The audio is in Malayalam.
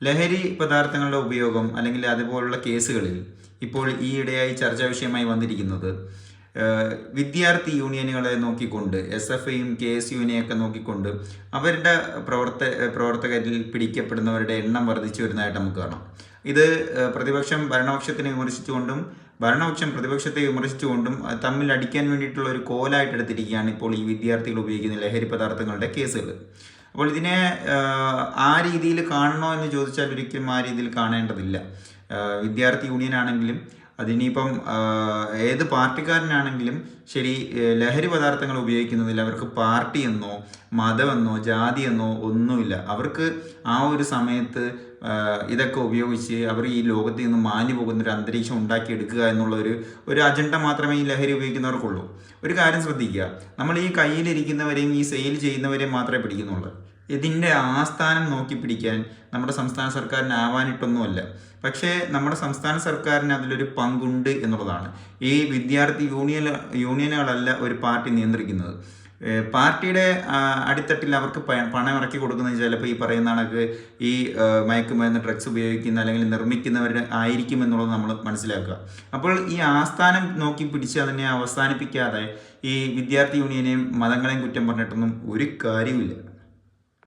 ലഹരി പദാർത്ഥങ്ങളുടെ ഉപയോഗം അല്ലെങ്കിൽ അതുപോലുള്ള കേസുകളിൽ ഇപ്പോൾ ഈയിടെയായി ചർച്ചാ വിഷയമായി വന്നിരിക്കുന്നത് വിദ്യാർത്ഥി യൂണിയനുകളെ നോക്കിക്കൊണ്ട് എസ് എഫ് ഐയും കെ എസ് യുവിനെയൊക്കെ നോക്കിക്കൊണ്ട് അവരുടെ പ്രവർത്ത പ്രവർത്തകരിൽ പിടിക്കപ്പെടുന്നവരുടെ എണ്ണം വർദ്ധിച്ചു വരുന്നതായിട്ട് നമുക്ക് കാണാം. ഇത് പ്രതിപക്ഷം ഭരണപക്ഷത്തിനെ വിമർശിച്ചുകൊണ്ടും ഭരണപക്ഷം പ്രതിപക്ഷത്തെ വിമർശിച്ചുകൊണ്ടും തമ്മിൽ അടിക്കാൻ വേണ്ടിയിട്ടുള്ള ഒരു കോലായിട്ട് എടുത്തിരിക്കുകയാണ് ഇപ്പോൾ ഈ വിദ്യാർത്ഥികൾ ഉപയോഗിക്കുന്ന ലഹരി പദാർത്ഥങ്ങളുടെ കേസുകൾ. അപ്പോൾ ഇതിനെ ആ രീതിയിൽ കാണണോ എന്ന് ചോദിച്ചാൽ ഒരിക്കലും ആ രീതിയിൽ കാണേണ്ടതില്ല. വിദ്യാർത്ഥി യൂണിയൻ ആണെങ്കിലും അതിനിപ്പം ഏത് പാർട്ടിക്കാരനാണെങ്കിലും ശരി ലഹരി പദാർത്ഥങ്ങൾ ഉപയോഗിക്കുന്നതിൽ അവർക്ക് പാർട്ടി എന്നോ മതമെന്നോ ജാതിയെന്നോ ഒന്നുമില്ല. അവർക്ക് ആ ഒരു സമയത്ത് ഇതൊക്കെ ഉപയോഗിച്ച് അവർ ഈ ലോകത്തിൽ നിന്ന് മാഞ്ഞു പോകുന്ന ഒരു അന്തരീക്ഷം ഉണ്ടാക്കിയെടുക്കുക എന്നുള്ള ഒരു ഒരു അജണ്ട മാത്രമേ ഈ ലഹരി ഉപയോഗിക്കുന്നവർക്കുള്ളൂ. ഒരു കാര്യം ശ്രദ്ധിക്കുക. നമ്മൾ ഈ കയ്യിലിരിക്കുന്നവരെയും ഈ സെയിൽ ചെയ്യുന്നവരെയും മാത്രമേ പിടിക്കുന്നുള്ളൂ. ഇതിന്റെ ആസ്ഥാനം നോക്കി പിടിക്കാൻ നമ്മുടെ സംസ്ഥാന സർക്കാരിനാവാനിട്ടൊന്നുമല്ല പക്ഷേ നമ്മുടെ സംസ്ഥാന സർക്കാരിന് അതിലൊരു പങ്കുണ്ട് എന്നുള്ളതാണ്. ഈ വിദ്യാർത്ഥി യൂണിയൻ യൂണിയനുകളല്ല ഒരു പാർട്ടി നിയന്ത്രിക്കുന്നത്. പാർട്ടിയുടെ അടിത്തട്ടിൽ അവർക്ക് പണം ഇറക്കി കൊടുക്കുന്നത് ചിലപ്പോൾ ഈ പറയുന്ന കണക്ക് ഈ മയക്കുമരുന്ന് ഡ്രഗ്സ് ഉപയോഗിക്കുന്ന അല്ലെങ്കിൽ നിർമ്മിക്കുന്നവർ ആയിരിക്കും എന്നുള്ളത് നമ്മൾ മനസ്സിലാക്കുക. അപ്പോൾ ഈ ആസ്ഥാനം നോക്കി പിടിച്ച് അതിനെ അവസാനിപ്പിക്കാതെ ഈ വിദ്യാർത്ഥി യൂണിയനെയും മതങ്ങളെയും കുറ്റം പറഞ്ഞിട്ടൊന്നും ഒരു കാര്യവുമില്ല.